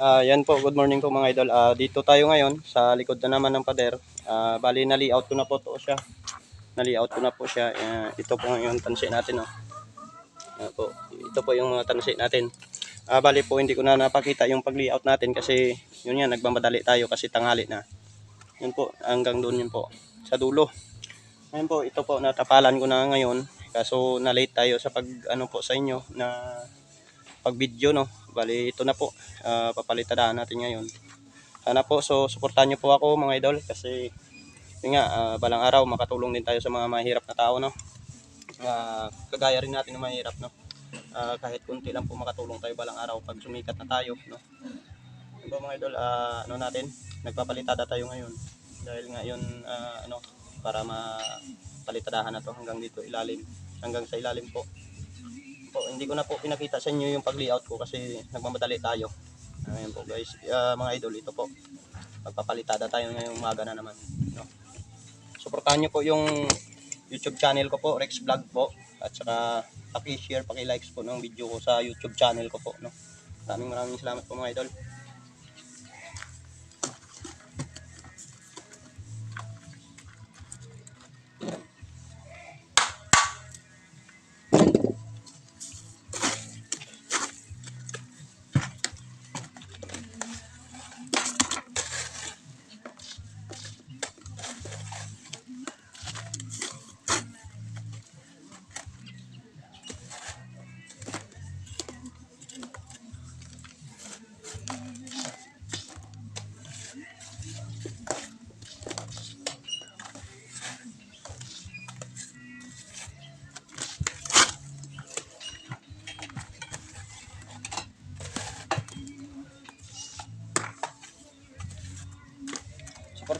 Ah, yan po, good morning po mga idol. Ah, dito tayo ngayon sa likod na naman ng pader. Ah, bali na layout ko na po to siya. Na layout ko na po siya. Ah, ito po yung tansi natin oh. Yan po. Ito po yung mga tansi natin. Ah, bali po hindi ko na napakita yung pag-layout natin kasi yun yan nagmamadali tayo kasi tanghali na. Yun po, hanggang doon yun po sa dulo. Ngayon po, ito po natapalan ko na ngayon. Kaso na late tayo sa pag ano po sa inyo na pag video no. Bali ito na po. Ah, papalitan natin ngayon. Sana po so suportahan niyo po ako mga idol kasi yun nga ah, balang araw makatulong din tayo sa mga mahirap na tao no. Ah, kagaya rin natin ng mahirap no. Ah, kahit kunti lang po makatulong tayo balang araw pag sumikat na tayo no. Diba mga idol, ah, ano natin, nagpapalitada tayo ngayon. Dahil nga yun, ah, ano, para mapalitadahan na to hanggang dito ilalim. Hanggang sa ilalim po. Hindi ko na po pinakita sa inyo yung pag-layout ko kasi nagmamadali tayo. Ayan po guys, Ah, mga idol, ito po. Magpapalitada tayo ngayong umaga na naman. No? Suportahan nyo po yung YouTube channel ko po, Rex Vlog po. At saka paki-share, paki-likes po ng video ko sa YouTube channel ko po. No? Maraming maraming salamat po mga idol.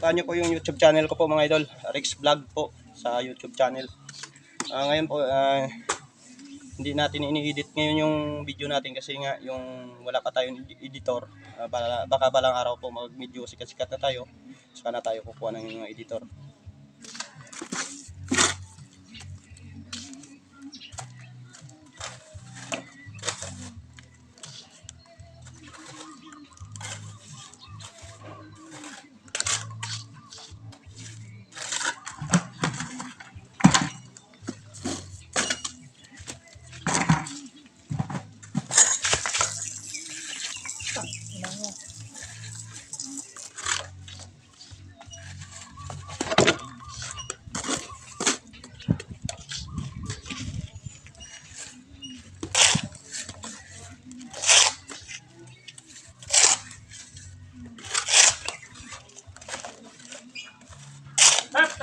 Supportahan nyo po yung YouTube channel ko po mga idol. Rex Vlog po sa YouTube channel. Ah, ngayon po, ah, hindi natin ini-edit ngayon yung video natin kasi nga yung wala pa tayong edi- editor. Ah, baka, baka balang araw po mag-medyo sikat-sikat na tayo. Saka na tayo kukuha ng editor.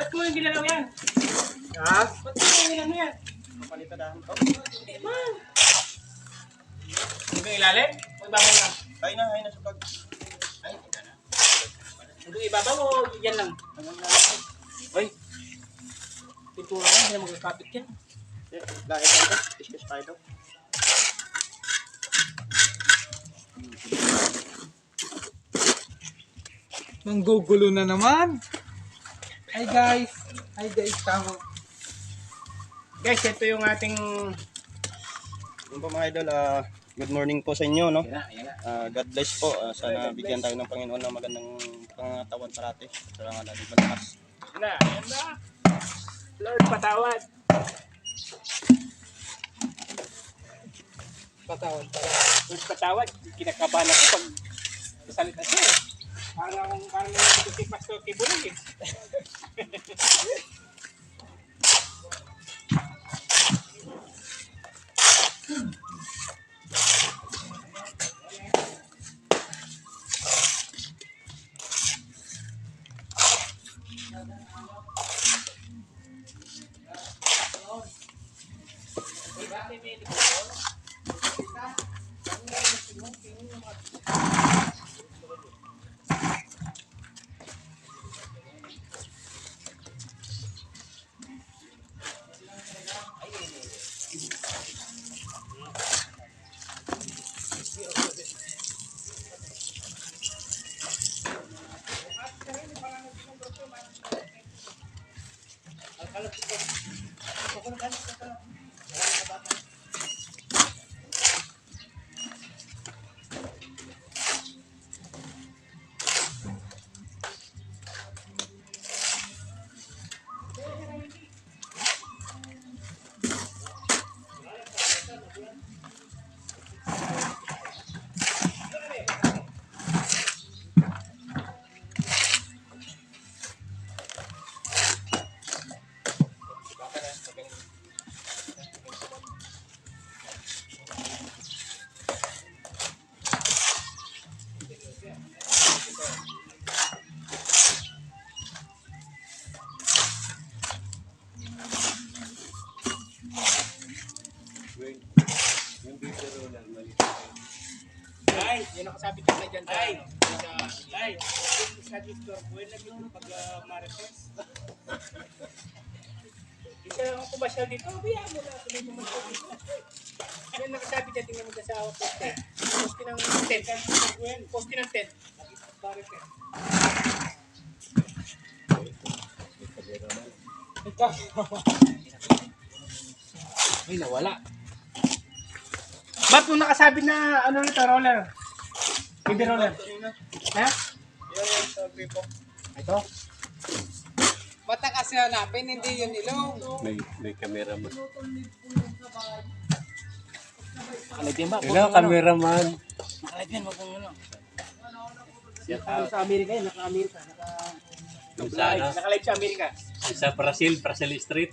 Ba't mo yung ginalaw yan? Ha? Ba't mo yung ginalaw yan? Palitadahan to. Hindi man. Hindi yung ilalim? O ibabaw lang? Ay na, ay na sa pag... Ay, ito na. Hindi ibabaw o yan lang? Ay. Pintura lang, hindi na magkakapit yan. Eh, Lahit lang to. Discuss tayo to. Nanggugulo na naman. Hi guys. Hi guys, tama. Guys, ito yung ating... Yun po mga idol, ah, good morning po sa inyo, no? Ah, God bless po. Ah, sana bigyan tayo ng Panginoon ng magandang pangatawan parati. Sana nga lagi malakas. Yan na, yan na. Lord, patawad. Patawad pa. Lord, patawad. Kinakabahan ako pag sasalita siya para kung parang ito si Pastor Kibuloy eh. Bakit may Kalau kita, kalau kan, kalau Ay, yun nakasabit ka na dyan. Ay, ay, sa distor, buwan na dito pag uh, marites. Isa lang ako pumasyal dito, biya mo na ako may pumasyal dito. Yan nakasabit dyan, tingnan mo dyan sa poste. Poste ng tent, poste ng tent. Marites. Ay, nawala. Ba't mo nakasabit na ano nito, roller? Baby roller. Ha? Ito? Bata kasi hanapin, hindi yun ilong. May, may cameraman. Alay din ba? Hello, cameraman. Alay din, wag mong ano. Sa Amerika yun, naka-Amerika. Naka... Sa, Naka-live sa Amerika. sa Brazil, Brazil Street.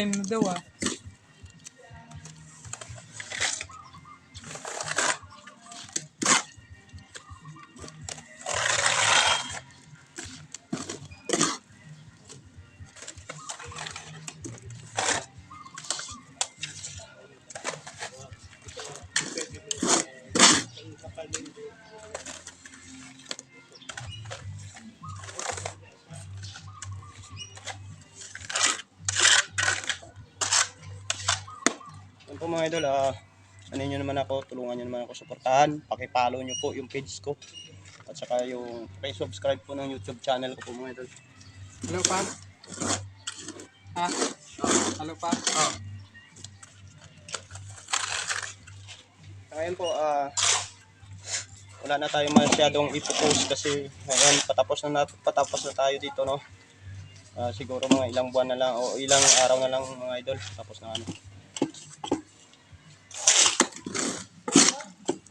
time na. Mga idol, ah, ano nyo naman ako, tulungan nyo naman ako suportahan. Pakipollow nyo po yung page ko. At saka yung subscribe po ng YouTube channel ko po mga idol. Hello, Pam? Ha? Hello, Pam? Oh. Ngayon po, ah, wala na tayong masyadong ipopost kasi ngayon patapos na, nat- patapos na tayo dito, no? Ah, siguro mga ilang buwan na lang o ilang araw na lang mga idol. Tapos na ano.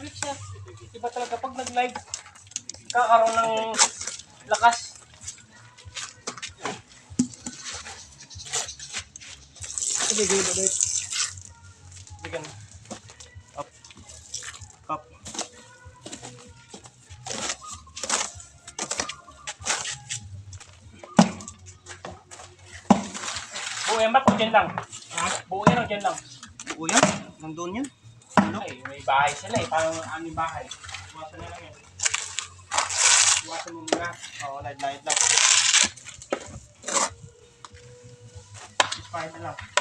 Rich ah. Iba talaga pag nag-live, kakaroon ng lakas. Ibigay mo ulit. Bigyan. Up. Up. Buo yan ba? Kung dyan lang. Ha? Buo yan o dyan lang. Buo yan. Nandun yan. Ay, may bahay sila eh. Parang aming bahay. Iwasan na lang yan. Iwasan mo muna. Oo, light light lang. Expired na lang.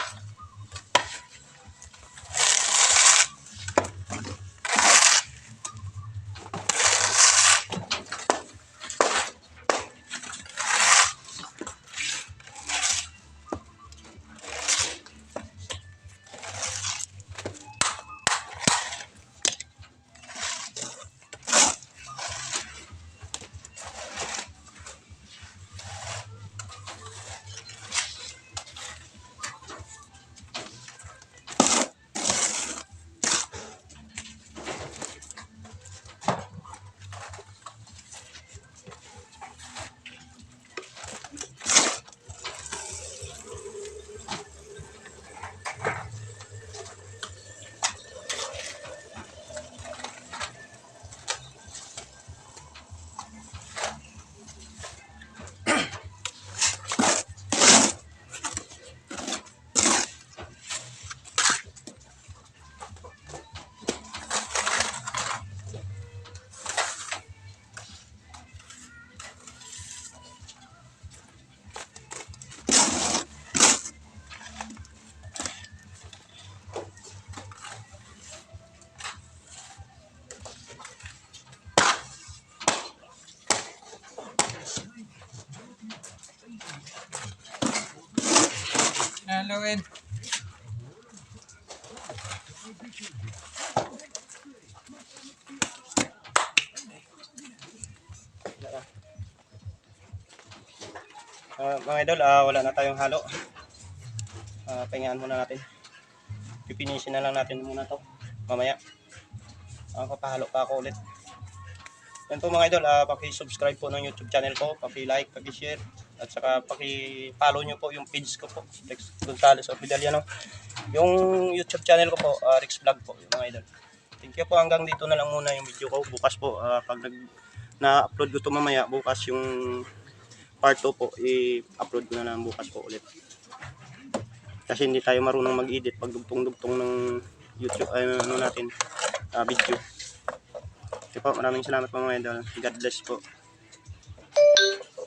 Ah, mga idol, ah, wala na tayong halo. Ah, pahingaan muna natin. Pipinisin na lang natin muna to. Mamaya. Ah, papahalo pa ako ulit. Yan po mga idol, ah, paki-subscribe po ng YouTube channel ko, paki-like, paki-share, at saka paki-follow nyo po yung page ko po, Rex Gonzales Ofidaliano. Yung YouTube channel ko po, ah, Rex Vlog po, yung mga idol. Thank you po, hanggang dito na lang muna yung video ko. Bukas po, ah, pag nag na-upload ko to mamaya, bukas yung part 2 po, i-upload ko na lang bukas po ulit. Kasi hindi tayo marunong mag-edit pag dugtong-dugtong ng YouTube, ay, ano natin, ah, video. Okay po, maraming salamat po mga idol. God bless po.